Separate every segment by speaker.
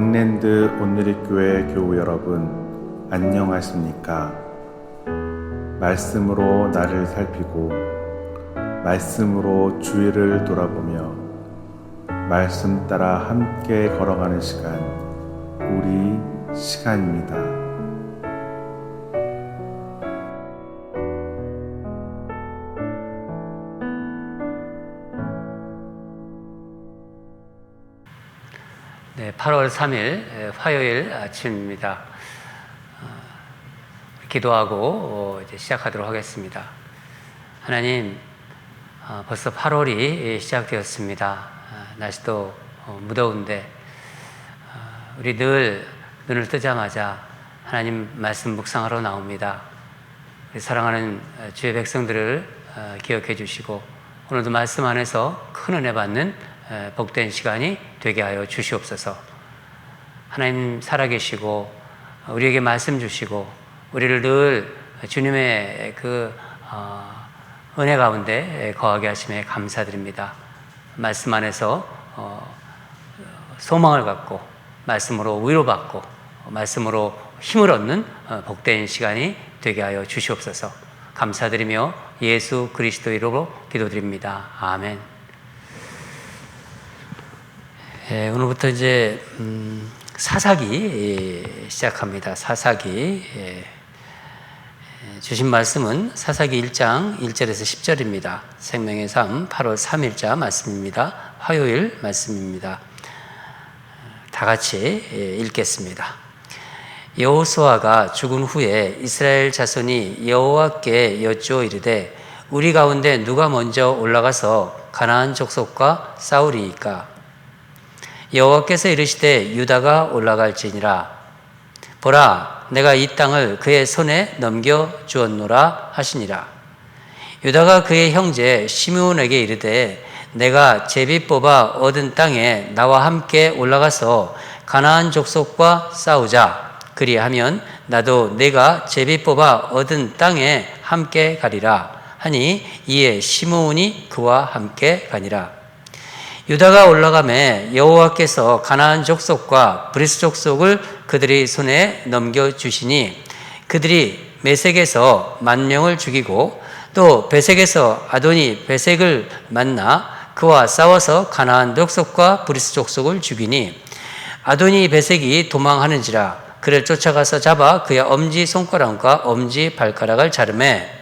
Speaker 1: 잉랜드 온누리교회 교우 여러분, 안녕하십니까? 말씀으로 나를 살피고, 말씀으로 주위를 돌아보며, 말씀 따라 함께 걸어가는 시간, 우리 시간입니다.
Speaker 2: 8월 3일 화요일 아침입니다. 어, 기도하고 어, 이제 시작하도록 하겠습니다. 하나님, 어, 벌써 8월이 시작되었습니다. 아, 날씨도 어, 무더운데 어, 우리 늘 눈을 뜨자마자 하나님 말씀 묵상하러 나옵니다. 사랑하는 어, 주의 백성들을 어, 기억해 주시고 오늘도 말씀 안에서 큰 은혜 받는 에, 복된 시간이 되게 하여 주시옵소서. 하나님 살아계시고 우리에게 말씀 주시고 우리를 늘 주님의 그 어, 은혜 가운데 거하게 하심에 감사드립니다. 말씀 안에서 어, 소망을 갖고 말씀으로 위로받고 말씀으로 힘을 얻는 어, 복된 시간이 되게 하여 주시옵소서. 감사드리며 예수 그리스도 이름으로 기도드립니다. 아멘. 예, 오늘부터 이제 음, 사사기 예, 시작합니다. 사사기 예, 예, 주신 말씀은 사사기 1장 1절에서 10절입니다. 생명의 삶 8월 3일자 말씀입니다. 화요일 말씀입니다. 다 같이 예, 읽겠습니다. 여호수아가 죽은 후에 이스라엘 자손이 여호와께 여쭈어 이르되 우리 가운데 누가 먼저 올라가서 가나안 족속과 싸우리이까 여호와께서 이르시되 유다가 올라갈지니라. 보라 내가 이 땅을 그의 손에 넘겨 주었노라 하시니라. 유다가 그의 형제 시므온에게 이르되 내가 제비 뽑아 얻은 땅에 나와 함께 올라가서 가나안 족속과 싸우자. 그리하면 나도 내가 제비 뽑아 얻은 땅에 함께 가리라 하니 이에 시므온이 그와 함께 가니라 유다가 올라가매 여호와께서 가나안 족속과 브리스 족속을 그들의 손에 넘겨 주시니 그들이 메색에서 만 명을 죽이고 또 베색에서 아도니 베색을 만나 그와 싸워서 가나안 족속과 브리스 족속을 죽이니 아도니 베색이 도망하는지라 그를 쫓아가서 잡아 그의 엄지 손가락과 엄지 발가락을 자르매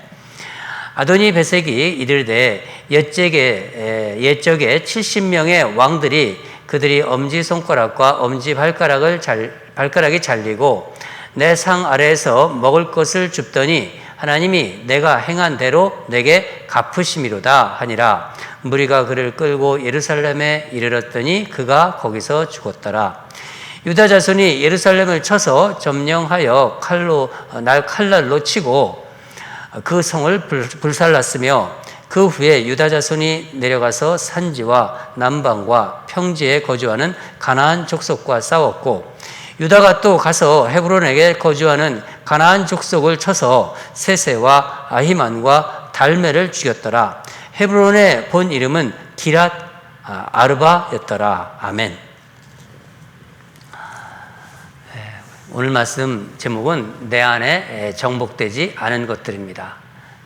Speaker 2: 아도니 베색이 이르되 옛적에 옛적에 70명의 왕들이 그들이 엄지 손가락과 엄지 발가락을 잘 발가락이 잘리고 내 상 아래에서 먹을 것을 줍더니 하나님이 내가 행한 대로 내게 갚으심이로다 하니라. 무리가 그를 끌고 예루살렘에 이르렀더니 그가 거기서 죽었더라. 유다 자손이 예루살렘을 쳐서 점령하여 칼로 날 칼날로 치고 그 성을 불살랐으며 그 후에 유다 자손이 내려가서 산지와 남방과 평지에 거주하는 가나안 족속과 싸웠고 유다가 또 가서 헤브론에게 거주하는 가나안 족속을 쳐서 세세와 아히만과 달메를 죽였더라. 헤브론의 본 이름은 기랏 아르바였더라. 아멘. 오늘 말씀 제목은 내 안에 정복되지 않은 것들입니다.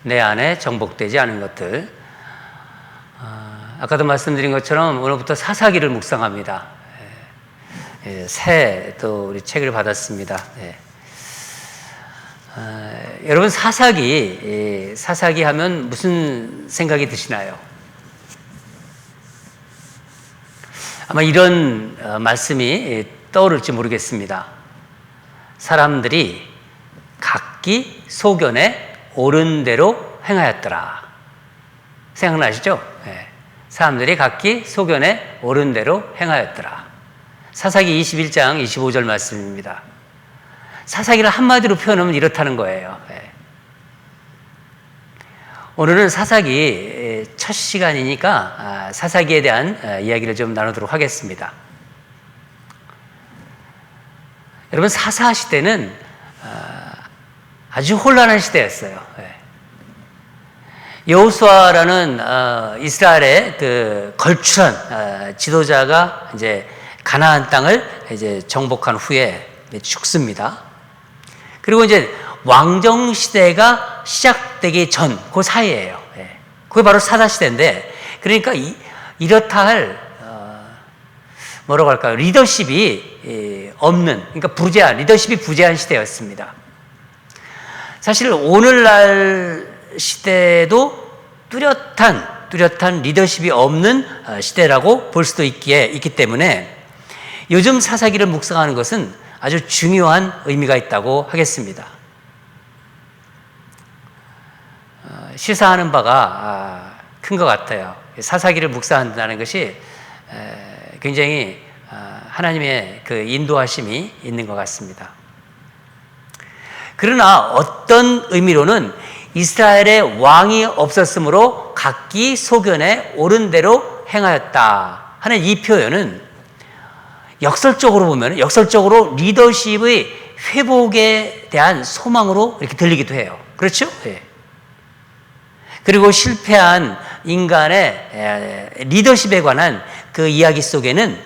Speaker 2: 내 안에 정복되지 않은 것들. 아까도 말씀드린 것처럼 오늘부터 사사기를 묵상합니다. 새 또 우리 책을 받았습니다. 네. 여러분 사사기 사사기 하면 무슨 생각이 드시나요? 아마 이런 어, 말씀이 떠오를지 모르겠습니다. 사람들이 각기 소견에 옳은 대로 행하였더라. 생각나시죠? 네. 사람들이 각기 소견에 옳은 대로 행하였더라. 사사기 21장 25절 말씀입니다. 사사기를 한마디로 표현하면 이렇다는 거예요. 네. 오늘은 사사기 첫 시간이니까 사사기에 대한 이야기를 좀 나누도록 하겠습니다. 여러분 사사 시대는 아주 혼란한 시대였어요. 여호수아라는 이스라엘의 그 걸출한 지도자가 이제 가나안 땅을 이제 정복한 후에 죽습니다. 그리고 이제 왕정 시대가 시작되기 전 그 사이에요. 예. 그게 바로 사사 시대인데 그러니까 이, 이렇다 할 어, 뭐라고 할까요? 리더십이 예, 없는 그러니까 부재한 리더십이 부재한 시대였습니다. 사실 오늘날 시대도 뚜렷한 뚜렷한 리더십이 없는 어, 시대라고 볼 수도 있기에 있기 때문에 요즘 사사기를 묵상하는 것은 아주 중요한 의미가 있다고 하겠습니다. 어, 시사하는 바가 큰 것 같아요. 사사기를 묵상한다는 것이 에, 굉장히 어, 하나님의 그 인도하심이 있는 것 같습니다. 그러나 어떤 의미로는 이스라엘의 왕이 없었으므로 각기 소견에 옳은 대로 행하였다 하는 이 표현은 역설적으로 보면 역설적으로 리더십의 회복에 대한 소망으로 이렇게 들리기도 해요. 그렇죠? 예. 그리고 실패한 인간의 에, 리더십에 관한 그 이야기 속에는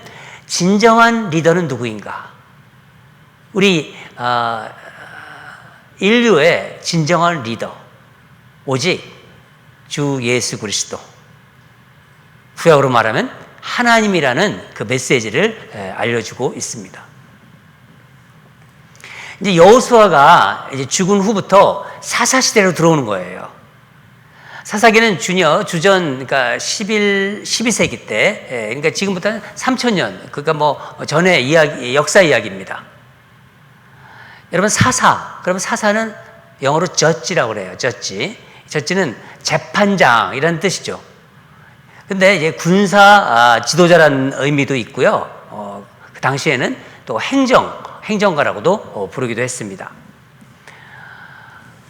Speaker 2: 진정한 리더는 누구인가? 우리 어, 인류의 진정한 리더 오직 주 예수 그리스도 후약으로 말하면 하나님이라는 그 메시지를 에, 알려주고 있습니다. 이제 여호수아가 이제 죽은 후부터 사사 시대로 들어오는 거예요. 사사기는 주녀 주전 그러니까 11 12세기 때 예, 그러니까 지금부터 한 3000년 그러니까 뭐 전의 이야기 역사 이야기입니다. 여러분 사사 그러면 사사는 영어로 저지라고 그래요. 저지. 저지는 재판장 이라는 뜻이죠. 근데 이제 군사 아, 지도자라는 의미도 있고요. 어, 그 당시에는 또 행정 행정가라고도 어, 부르기도 했습니다.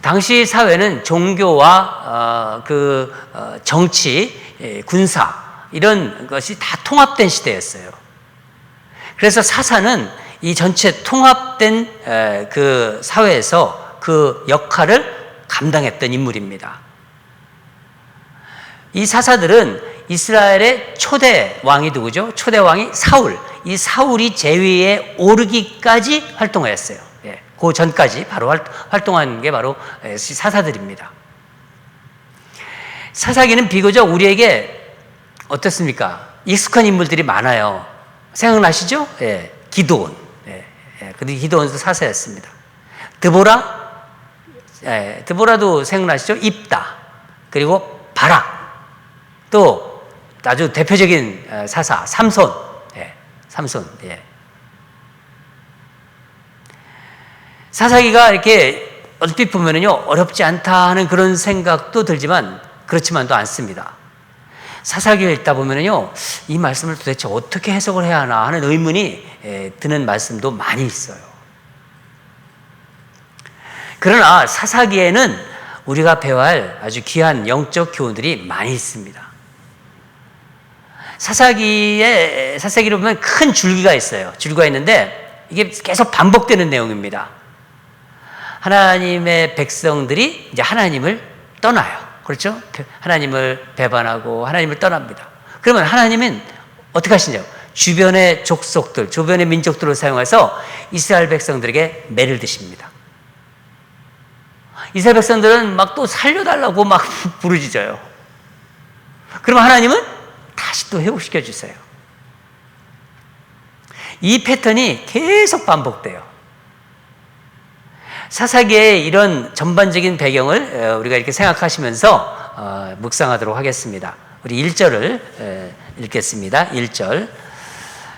Speaker 2: 당시 사회는 종교와 어, 그 어, 정치, 예, 군사 이런 것이 다 통합된 시대였어요. 그래서 사사는 이 전체 통합된 에, 그 사회에서 그 역할을 감당했던 인물입니다. 이 사사들은 이스라엘의 초대 왕이 누구죠? 초대 왕이 사울. 이 사울이 제위에 오르기까지 활동하였어요. 예, 그 전까지 바로 활, 활동한 게 바로 예, 사사들입니다. 사사기는 비교적 우리에게 어떻습니까? 익숙한 인물들이 많아요. 생각나시죠? 예, 기도원. 예, 예, 근데 기도원도 사사였습니다. 드보라, 예, 드보라도 생각나시죠? 입다. 그리고 바락. 또 아주 대표적인 어, 사사 삼손, 예, 삼손. 예. 사사기가 이렇게 얼핏 보면은요 어렵지 않다 하는 그런 생각도 들지만 그렇지만도 않습니다. 사사기를 읽다 보면은요 이 말씀을 도대체 어떻게 해석을 해야 하나 하는 의문이 예, 드는 말씀도 많이 있어요. 그러나 사사기에는 우리가 배워야 할 아주 귀한 영적 교훈들이 많이 있습니다. 사사기에 사사기를 보면 큰 줄기가 있어요. 줄기가 있는데 이게 계속 반복되는 내용입니다. 하나님의 백성들이 이제 하나님을 떠나요. 그렇죠? 하나님을 배반하고 하나님을 떠납니다. 그러면 하나님은 어떻게 하시냐? 주변의 족속들, 주변의 민족들을 사용해서 이스라엘 백성들에게 매를 드십니다. 이스라엘 백성들은 막 또 살려달라고 막 부르짖어요. 그러면 하나님은 다시 또 회복시켜 주세요. 이 패턴이 계속 반복돼요. 사사기의 이런 전반적인 배경을 우리가 이렇게 생각하시면서 어, 묵상하도록 하겠습니다. 우리 1절을 읽겠습니다. 1절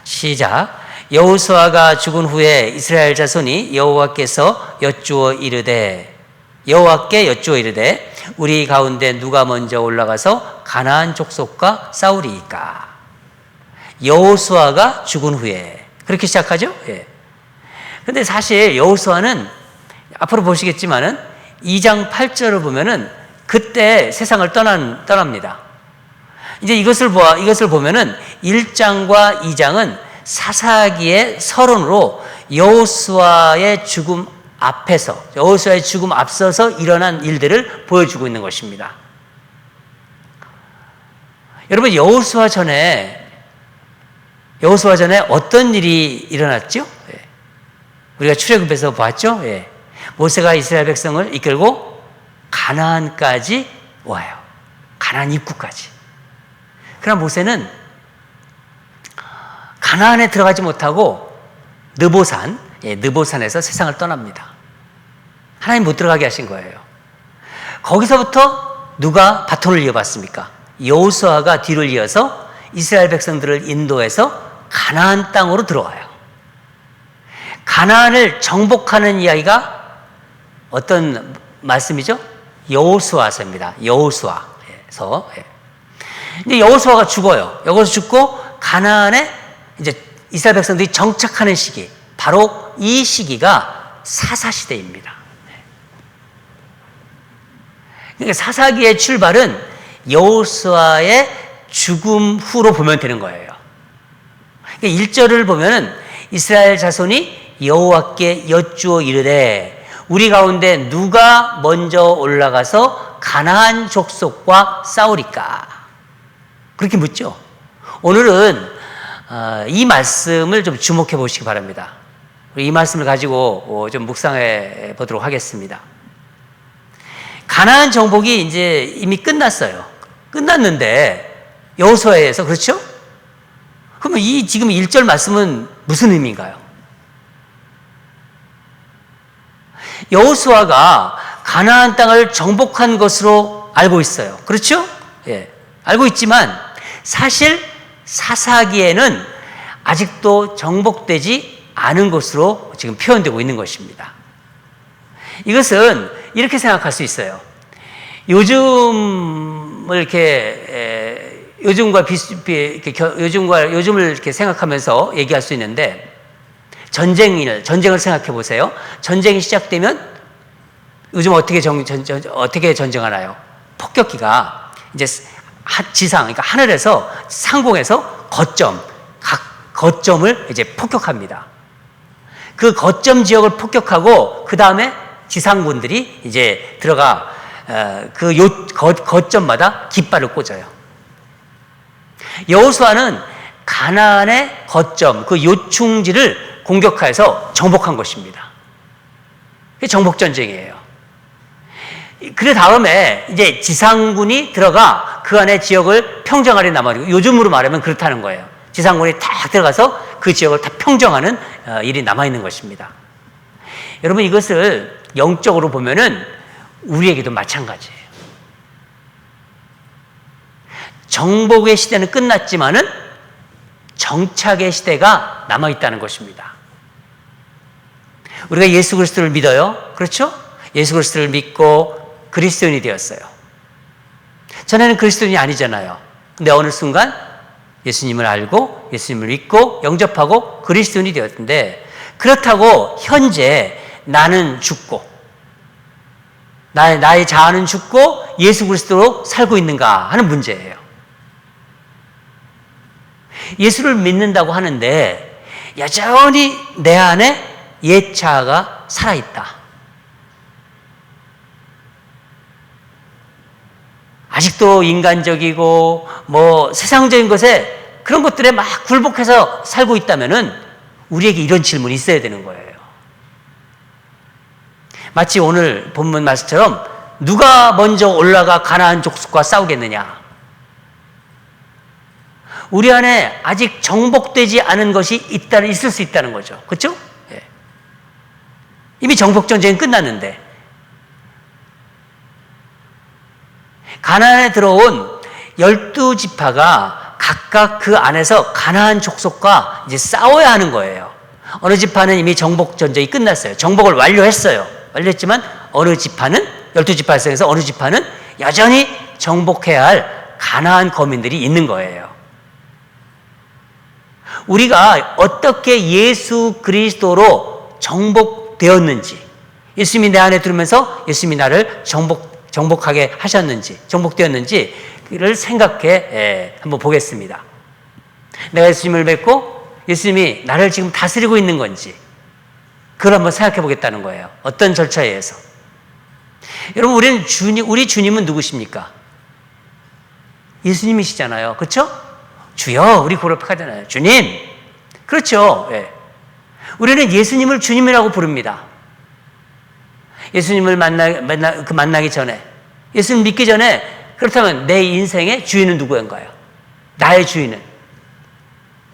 Speaker 2: 시작. 여호수아가 죽은 후에 이스라엘 자손이 여호와께서 여쭈어 이르되 여호와께 여쭈어 이르되 우리 가운데 누가 먼저 올라가서 가나안 족속과 싸우리이까 여호수아가 죽은 후에 그렇게 시작하죠. 예. 근데 사실 여호수아는 앞으로 보시겠지만은 2장 8절을 보면은 그때 세상을 떠난 떠납니다. 이제 이것을 보아 이것을 보면은 1장과 2장은 사사기의 서론으로 여호수아의 죽음 앞에서 여호수아의 죽음 앞서서 일어난 일들을 보여주고 있는 것입니다. 여러분 여호수아 전에 여호수아 전에 어떤 일이 일어났죠? 예. 우리가 출애굽에서 봤죠? 예. 모세가 이스라엘 백성을 이끌고 가나안까지 와요. 가나안 입구까지. 그러나 모세는 가나안에 들어가지 못하고 느보산, 예, 느보산에서 세상을 떠납니다. 하나님 못 들어가게 하신 거예요. 거기서부터 누가 바톤을 이어받습니까? 여호수아가 뒤를 이어서 이스라엘 백성들을 인도해서 가나안 땅으로 들어와요. 가나안을 정복하는 이야기가 어떤 말씀이죠? 여호수아서입니다. 여호수아에서. 예. 근데 여호수아가 죽어요. 여기서 죽고 가나안에 이제 이스라엘 백성들이 정착하는 시기, 바로 이 시기가 사사 시대입니다. 그러니까 사사기의 출발은 여호수아의 죽음 후로 보면 되는 거예요. 그러니까 1절을 보면은 이스라엘 자손이 여호와께 여쭈어 이르되 우리 가운데 누가 먼저 올라가서 가나안 족속과 싸우리까? 그렇게 묻죠. 오늘은 어, 이 말씀을 좀 주목해 보시기 바랍니다. 이 말씀을 가지고 어, 좀 묵상해 보도록 하겠습니다. 가나안 정복이 이제 이미 끝났어요. 끝났는데 여호수아에서 그렇죠? 그러면 이 지금 1절 말씀은 무슨 의미인가요? 여호수아가 가나안 땅을 정복한 것으로 알고 있어요. 그렇죠? 예. 알고 있지만 사실 사사기에는 아직도 정복되지 않은 것으로 지금 표현되고 있는 것입니다. 이것은 이렇게 생각할 수 있어요. 요즘을 이렇게 에, 요즘과 비슷 요즘과 요즘을 이렇게 생각하면서 얘기할 수 있는데 전쟁을 전쟁을 생각해 보세요. 전쟁이 시작되면 요즘 어떻게 정, 전, 전, 어떻게 전쟁하나요? 폭격기가 이제 하- 지상 그러니까 하늘에서 상공에서 거점 각 거점을 이제 폭격합니다. 그 거점 지역을 폭격하고 그 다음에 지상군들이 이제 들어가 어, 그 요, 거, 거점마다 깃발을 꽂아요. 여호수아는 가나안의 거점 그 요충지를 공격해서 정복한 것입니다. 그게 정복 전쟁이에요. 그 다음에 이제 지상군이 들어가 그 안에 지역을 평정하려 남아요. 요즘으로 말하면 그렇다는 거예요. 지상군이 딱 들어가서 그 지역을 다 평정하는 어, 일이 남아 있는 것입니다. 여러분 이것을 영적으로 보면은 우리에게도 마찬가지예요. 정복의 시대는 끝났지만은 정착의 시대가 남아 있다는 것입니다. 우리가 예수 그리스도를 믿어요. 그렇죠? 예수 그리스도를 믿고 그리스도인이 되었어요. 전에는 그리스도인이 아니잖아요. 근데 어느 순간 예수님을 알고 예수님을 믿고 영접하고 그리스도인이 되었는데 그렇다고 현재 나는 죽고 나의, 나의 자아는 죽고 예수 그리스도로 살고 있는가 하는 문제예요. 예수를 믿는다고 하는데 여전히 내 안에 옛 자아가 살아있다. 아직도 인간적이고 뭐 세상적인 것에 그런 것들에 막 굴복해서 살고 있다면은 우리에게 이런 질문이 있어야 되는 거예요. 마치 오늘 본문 말씀처럼 누가 먼저 올라가 가나안 족속과 싸우겠느냐? 우리 안에 아직 정복되지 않은 것이 있다 있을 수 있다는 거죠. 그렇죠? 예. 이미 정복 전쟁이 끝났는데 가나안에 들어온 열두 지파가 각각 그 안에서 가나안 족속과 이제 싸워야 하는 거예요. 어느 지파는 이미 정복 전쟁이 끝났어요. 정복을 완료했어요. 완료했지만 어느 지파는 열두 지파 중에서 어느 지파는 여전히 정복해야 할 가나안 거민들이 있는 거예요. 우리가 어떻게 예수 그리스도로 정복 되었는지, 예수님이 내 안에 들으면서 예수님이 나를 정복, 정복하게 하셨는지, 정복되었는지를 생각해 예, 한번 보겠습니다. 내가 예수님을 뵙고 예수님이 나를 지금 다스리고 있는 건지, 그걸 한번 생각해 보겠다는 거예요. 어떤 절차에 의해서. 여러분, 우리는 주님, 우리 주님은 누구십니까? 예수님이시잖아요. 그렇죠? 주여 우리 고백하잖아요. 주님 그렇죠. 예. 우리는 예수님을 주님이라고 부릅니다. 예수님을 만나, 만나, 그 만나기 전에, 예수님 믿기 전에, 그렇다면 내 인생의 주인은 누구인가요? 나의 주인은?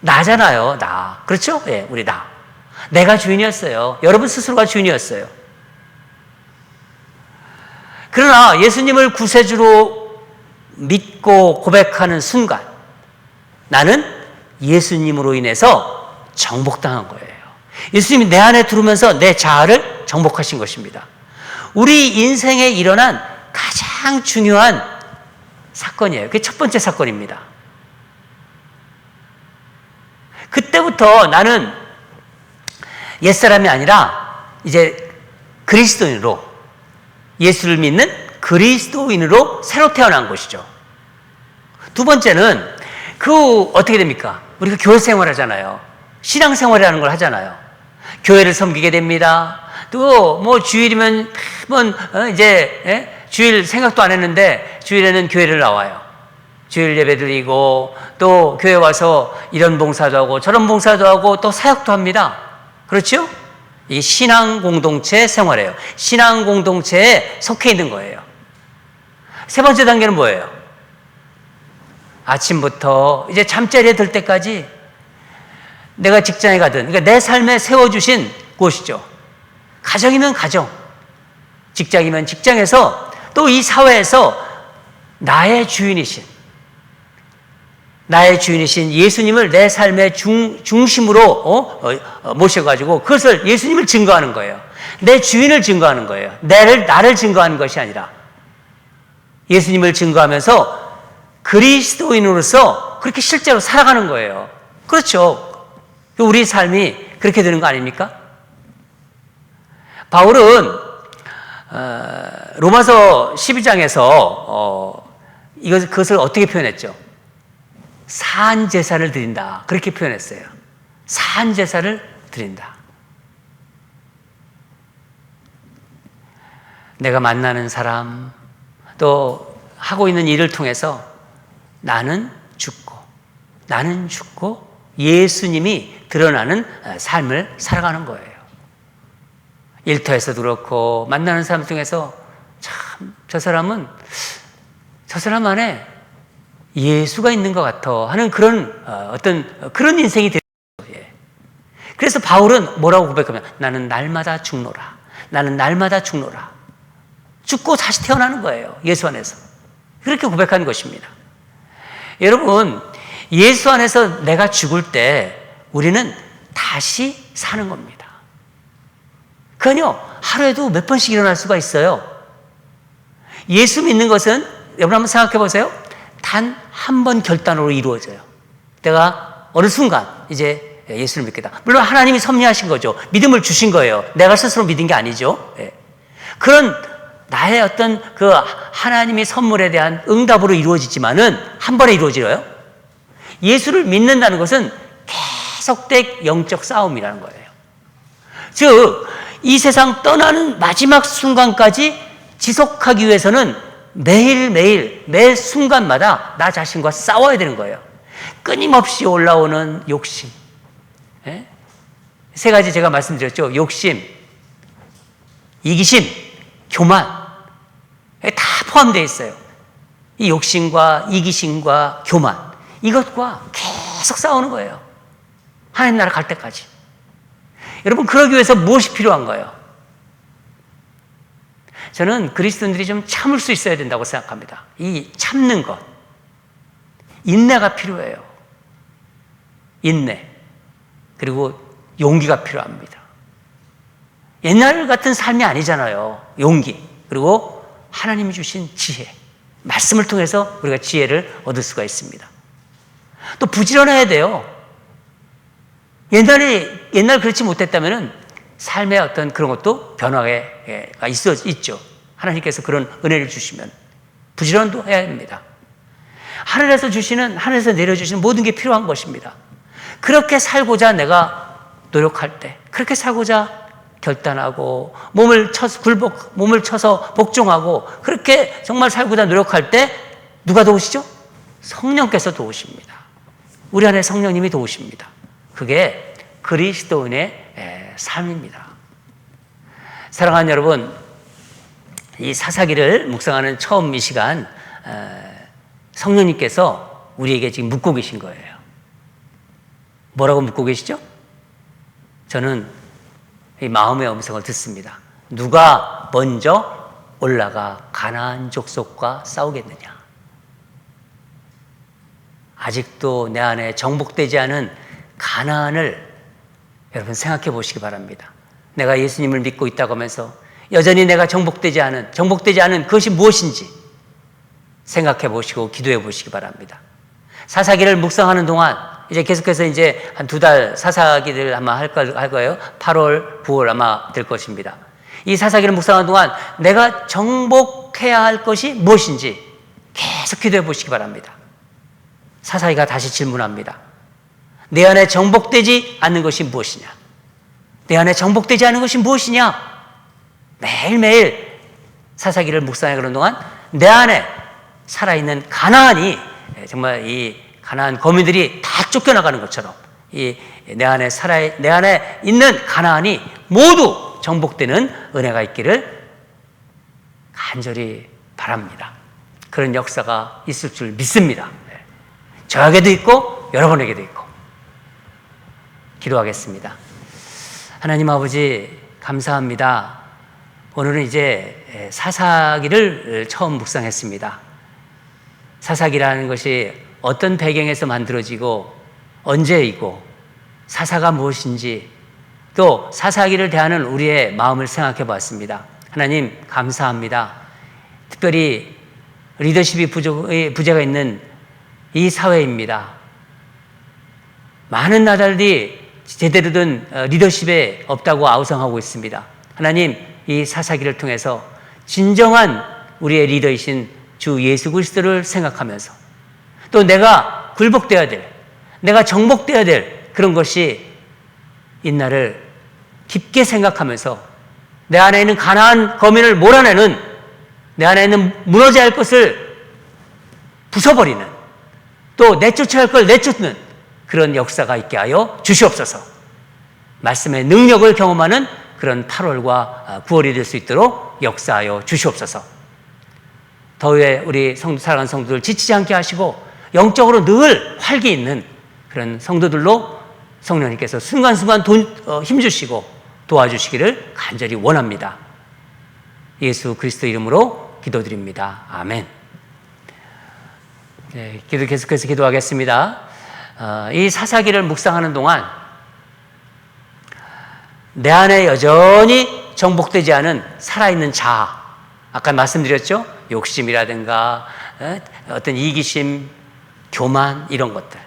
Speaker 2: 나잖아요, 나. 그렇죠? 예, 우리 나. 내가 주인이었어요. 여러분 스스로가 주인이었어요. 그러나 예수님을 구세주로 믿고 고백하는 순간, 나는 예수님으로 인해서 정복당한 거예요. 예수님이 내 안에 들어오면서 내 자아를 정복하신 것입니다. 우리 인생에 일어난 가장 중요한 사건이에요. 그게 첫 번째 사건입니다. 그때부터 나는 옛사람이 아니라 이제 그리스도인으로 예수를 믿는 그리스도인으로 새로 태어난 것이죠. 두 번째는 그 어떻게 됩니까? 우리가 교회 생활하잖아요. 신앙 생활이라는 걸 하잖아요. 교회를 섬기게 됩니다. 또 뭐 주일이면 한번 어, 이제 예? 주일 생각도 안 했는데 주일에는 교회를 나와요. 주일 예배 드리고 또 교회 와서 이런 봉사도 하고 저런 봉사도 하고 또 사역도 합니다. 그렇죠? 이 신앙 공동체 생활이에요. 신앙 공동체에 속해 있는 거예요. 세 번째 단계는 뭐예요? 아침부터 이제 잠자리에 들 때까지 내가 직장에 가든, 그러니까 내 삶에 세워주신 곳이죠. 가정이면 가정, 직장이면 직장에서 또 이 사회에서 나의 주인이신, 나의 주인이신 예수님을 내 삶의 중, 중심으로 어? 어, 어, 모셔가지고 그것을 예수님을 증거하는 거예요. 내 주인을 증거하는 거예요. 나를, 나를 증거하는 것이 아니라 예수님을 증거하면서 그리스도인으로서 그렇게 실제로 살아가는 거예요. 그렇죠. 우리 삶이 그렇게 되는 거 아닙니까? 바울은 어, 로마서 12장에서 어, 이것 그것을 어떻게 표현했죠? 산 제사를 드린다 그렇게 표현했어요. 산 제사를 드린다. 내가 만나는 사람 또 하고 있는 일을 통해서 나는 죽고 나는 죽고 예수님이 드러나는 삶을 살아가는 거예요. 일터에서도 그렇고 만나는 사람 중에서 참 저 사람은 저 사람 안에 예수가 있는 것 같아 하는 그런 어, 어떤 그런 인생이 거예요. 예. 그래서 바울은 뭐라고 고백하면 나는 날마다 죽노라. 나는 날마다 죽노라. 죽고 다시 태어나는 거예요. 예수 안에서. 그렇게 고백한 것입니다. 여러분, 예수 안에서 내가 죽을 때 우리는 다시 사는 겁니다. 그건요, 하루에도 몇 번씩 일어날 수가 있어요. 예수 믿는 것은 여러분 한번 생각해 보세요. 단 한 번 결단으로 이루어져요. 내가 어느 순간 이제 예수를 믿겠다. 물론 하나님이 섭리하신 거죠. 믿음을 주신 거예요. 내가 스스로 믿은 게 아니죠. 예. 그런 나의 어떤 그 하나님의 선물에 대한 응답으로 이루어지지만은 한 번에 이루어져요. 예수를 믿는다는 것은 계 속된 영적 싸움이라는 거예요. 즉, 이 세상 떠나는 마지막 순간까지 지속하기 위해서는 매일매일, 매 순간마다 나 자신과 싸워야 되는 거예요. 끊임없이 올라오는 욕심. 예? 세 가지 제가 말씀드렸죠. 욕심, 이기심, 교만. 다 포함되어 있어요. 이 욕심과 이기심과 교만. 이것과 계속 싸우는 거예요. 하나님 나라 갈 때까지. 여러분, 그러기 위해서 무엇이 필요한가요? 저는 그리스도인들이 좀 참을 수 있어야 된다고 생각합니다. 이 참는 것. 인내가 필요해요. 인내. 그리고 용기가 필요합니다. 옛날 같은 삶이 아니잖아요. 용기. 그리고 하나님이 주신 지혜. 말씀을 통해서 우리가 지혜를 얻을 수가 있습니다. 또 부지런해야 돼요. 옛날에, 옛날 그렇지 못했다면은 삶의 어떤 그런 것도 변화가 있어, 있죠. 하나님께서 그런 은혜를 주시면 부지런도 해야 됩니다. 하늘에서 주시는, 하늘에서 내려주시는 모든 게 필요한 것입니다. 그렇게 살고자 내가 노력할 때, 그렇게 살고자 결단하고, 몸을 쳐서, 굴복, 몸을 쳐서 복종하고, 그렇게 정말 살고자 노력할 때, 누가 도우시죠? 성령께서 도우십니다. 우리 안에 성령님이 도우십니다. 그게 그리스도인의 에, 삶입니다. 사랑하는 여러분, 이 사사기를 묵상하는 처음 이 시간 에, 성령님께서 우리에게 지금 묻고 계신 거예요. 뭐라고 묻고 계시죠? 저는 이 마음의 음성을 듣습니다. 누가 먼저 올라가 가나안 족속과 싸우겠느냐? 아직도 내 안에 정복되지 않은 가나안을 여러분 생각해 보시기 바랍니다. 내가 예수님을 믿고 있다고 하면서 여전히 내가 정복되지 않은 정복되지 않은 그것이 무엇인지 생각해 보시고 기도해 보시기 바랍니다. 사사기를 묵상하는 동안 이제 계속해서 이제 한 두 달 사사기를 아마 할 거예요. 8월, 9월 아마 될 것입니다. 이 사사기를 묵상하는 동안 내가 정복해야 할 것이 무엇인지 계속 기도해 보시기 바랍니다. 사사기가 다시 질문합니다. 내 안에 정복되지 않는 것이 무엇이냐? 내 안에 정복되지 않은 것이 무엇이냐? 매일매일 사사기를 묵상해 그런 동안 내 안에 살아있는 가나안이 정말 이 가나안 거민들이 다 쫓겨나가는 것처럼 이 내 안에 살아 내 안에 있는 가나안이 모두 정복되는 은혜가 있기를 간절히 바랍니다. 그런 역사가 있을 줄 믿습니다. 저에게도 있고 여러분에게도 있고 기도하겠습니다. 하나님 아버지 감사합니다. 오늘은 이제 사사기를 처음 묵상했습니다. 사사기라는 것이 어떤 배경에서 만들어지고 언제이고 사사가 무엇인지 또 사사기를 대하는 우리의 마음을 생각해 봤습니다. 하나님 감사합니다. 특별히 리더십이 부재가 있는 이 사회입니다. 많은 나라들이 제대로 된 리더십에 없다고 아우성하고 있습니다. 하나님, 이 사사기를 통해서 진정한 우리의 리더이신 주 예수 그리스도를 생각하면서 또 내가 굴복되어야 될, 내가 정복되어야 될 그런 것이 있나를 깊게 생각하면서 내 안에 있는 가나안 거민을 몰아내는 내 안에 있는 무너져야 할 것을 부숴버리는 또 내쫓아야 할 걸 내쫓는 그런 역사가 있게 하여 주시옵소서. 말씀의 능력을 경험하는 그런 8월과 9월이 될 수 있도록 역사하여 주시옵소서. 더위에 우리 성, 사랑하는 성도들 지치지 않게 하시고 영적으로 늘 활기 있는 그런 성도들로 성령님께서 순간순간 돈, 어, 힘주시고 도와주시기를 간절히 원합니다. 예수 그리스도 이름으로 기도드립니다. 아멘. 네, 기도 계속해서 기도하겠습니다. 어, 이 사사기를 묵상하는 동안 내 안에 여전히 정복되지 않은 살아있는 자아, 아까 말씀드렸죠? 욕심이라든가 에? 어떤 이기심, 교만 이런 것들.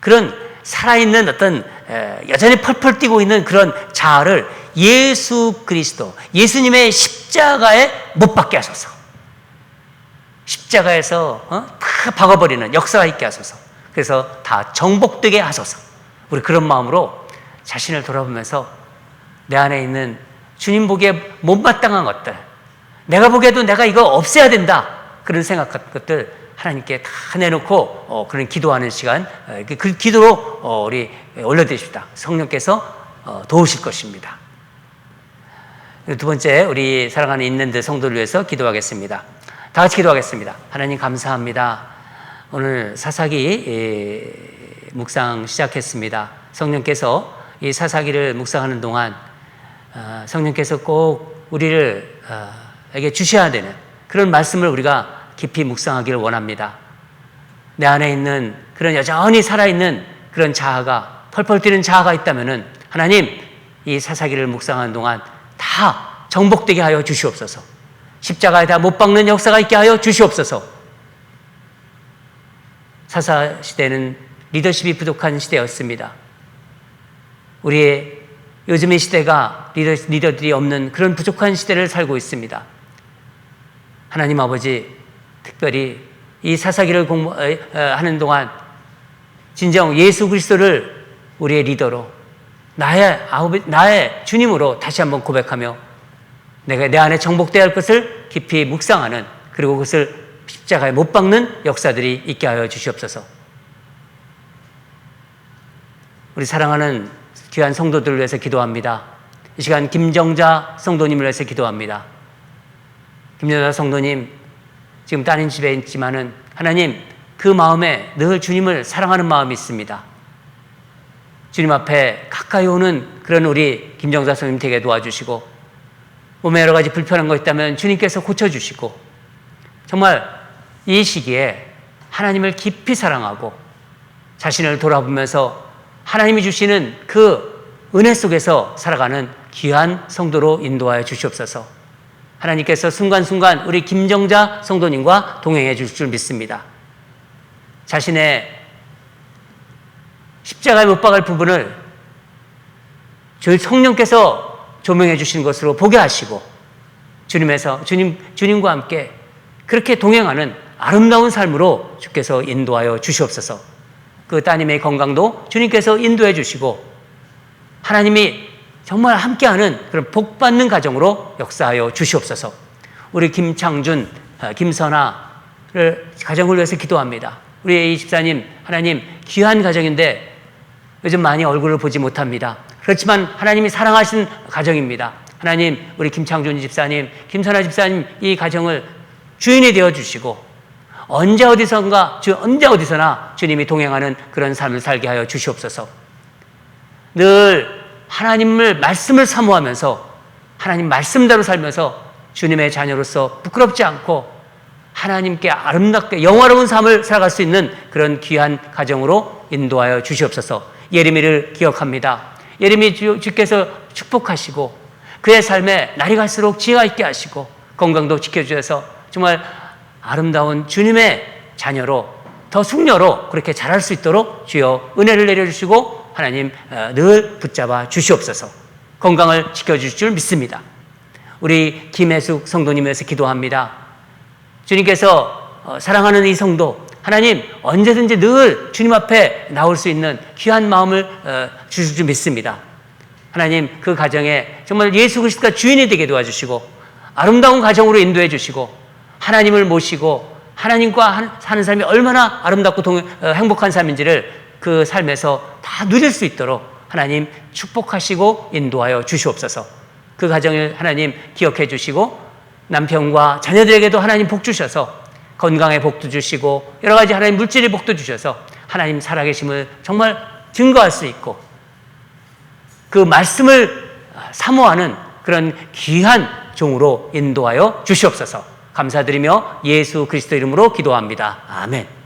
Speaker 2: 그런 살아있는 어떤 에, 여전히 펄펄 뛰고 있는 그런 자아를 예수 그리스도, 예수님의 십자가에 못 박게 하소서. 십자가에서 어? 다 박아버리는 역사가 있게 하소서. 그래서 다 정복되게 하소서. 우리 그런 마음으로 자신을 돌아보면서 내 안에 있는 주님 보기에 못마땅한 것들, 내가 보기에도 내가 이거 없애야 된다. 그런 생각 같은 것들 하나님께 다 내놓고 어, 그런 기도하는 시간, 어, 그 기도로 어, 우리 올려드립시다. 성령께서 어, 도우실 것입니다. 두 번째, 우리 사랑하는 있는들 성도를 위해서 기도하겠습니다. 다 같이 기도하겠습니다. 하나님 감사합니다. 오늘 사사기 예, 묵상 시작했습니다. 성령께서 이 사사기를 묵상하는 동안 어, 성령께서 꼭 우리를 어, 에게 주셔야 되는 그런 말씀을 우리가 깊이 묵상하기를 원합니다. 내 안에 있는 그런 여전히 살아있는 그런 자아가 펄펄 뛰는 자아가 있다면은 하나님 이 사사기를 묵상하는 동안 다 정복되게 하여 주시옵소서. 십자가에 다 못 박는 역사가 있게 하여 주시옵소서. 사사 시대는 리더십이 부족한 시대였습니다. 우리의 요즘의 시대가 리더, 리더들이 없는 그런 부족한 시대를 살고 있습니다. 하나님 아버지, 특별히 이 사사기를 공부 하는 동안 진정 예수 그리스도를 우리의 리더로 나의 아우비, 나의 주님으로 다시 한번 고백하며 내가 내 안에 정복되어야 할 것을 깊이 묵상하는 그리고 그것을 십자가에 못 박는 역사들이 있게 하여 주시옵소서. 우리 사랑하는 귀한 성도들을 위해서 기도합니다. 이 시간 김정자 성도님을 위해서 기도합니다. 김정자 성도님 지금 따님 집에 있지만은 하나님 그 마음에 늘 주님을 사랑하는 마음이 있습니다. 주님 앞에 가까이 오는 그런 우리 김정자 성님 되게 도와주시고 몸에 여러 가지 불편한 거 있다면 주님께서 고쳐주시고 정말 이 시기에 하나님을 깊이 사랑하고 자신을 돌아보면서 하나님이 주시는 그 은혜 속에서 살아가는 귀한 성도로 인도하여 주시옵소서. 하나님께서 순간순간 우리 김정자 성도님과 동행해 주실 줄 믿습니다. 자신의 십자가에 못 박을 부분을 저희 성령께서 조명해 주신 것으로 보게 하시고 주님에서 주님 주님과 함께 그렇게 동행하는 아름다운 삶으로 주께서 인도하여 주시옵소서. 그 따님의 건강도 주님께서 인도해 주시고 하나님이 정말 함께하는 그런 복 받는 가정으로 역사하여 주시옵소서. 우리 김창준, 어, 김선아를 가정을 위해서 기도합니다. 우리 이 집사님 하나님 귀한 가정인데 요즘 많이 얼굴을 보지 못합니다. 그렇지만 하나님이 사랑하신 가정입니다. 하나님 우리 김창준 집사님, 김선아 집사님 이 가정을 주인이 되어 주시고 언제 어디선가 주 언제 어디서나 주님이 동행하는 그런 삶을 살게 하여 주시옵소서. 늘 하나님을 말씀을 사모하면서 하나님 말씀대로 살면서 주님의 자녀로서 부끄럽지 않고 하나님께 아름답게 영화로운 삶을 살아갈 수 있는 그런 귀한 가정으로 인도하여 주시옵소서. 예레미를 기억합니다. 주- 주께서 축복하시고 그의 삶에 날이 갈수록 지혜가 있게 하시고 건강도 지켜주셔서 정말 아름다운 주님의 자녀로 더 숙녀로 그렇게 자랄 수 있도록 주여 은혜를 내려주시고 하나님 어, 늘 붙잡아 주시옵소서 건강을 지켜주실 줄 믿습니다. 우리 김혜숙 성도님에서 기도합니다. 주님께서 어, 사랑하는 이 성도 하나님 언제든지 늘 주님 앞에 나올 수 있는 귀한 마음을 어, 주실 줄 믿습니다. 하나님 그 가정에 정말 예수 그리스도가 주인이 되게 도와주시고 아름다운 가정으로 인도해 주시고 하나님을 모시고 하나님과 한- 사는 삶이 얼마나 아름답고 동- 어, 행복한 삶인지를 그 삶에서 다 누릴 수 있도록 하나님 축복하시고 인도하여 주시옵소서. 그 가정을 하나님 기억해 주시고 남편과 자녀들에게도 하나님 복 주셔서 건강의 복도 주시고 여러 가지 하나님 물질의 복도 주셔서 하나님 살아계심을 정말 증거할 수 있고 그 말씀을 사모하는 그런 귀한 종으로 인도하여 주시옵소서. 감사드리며 예수 그리스도 이름으로 기도합니다. 아멘.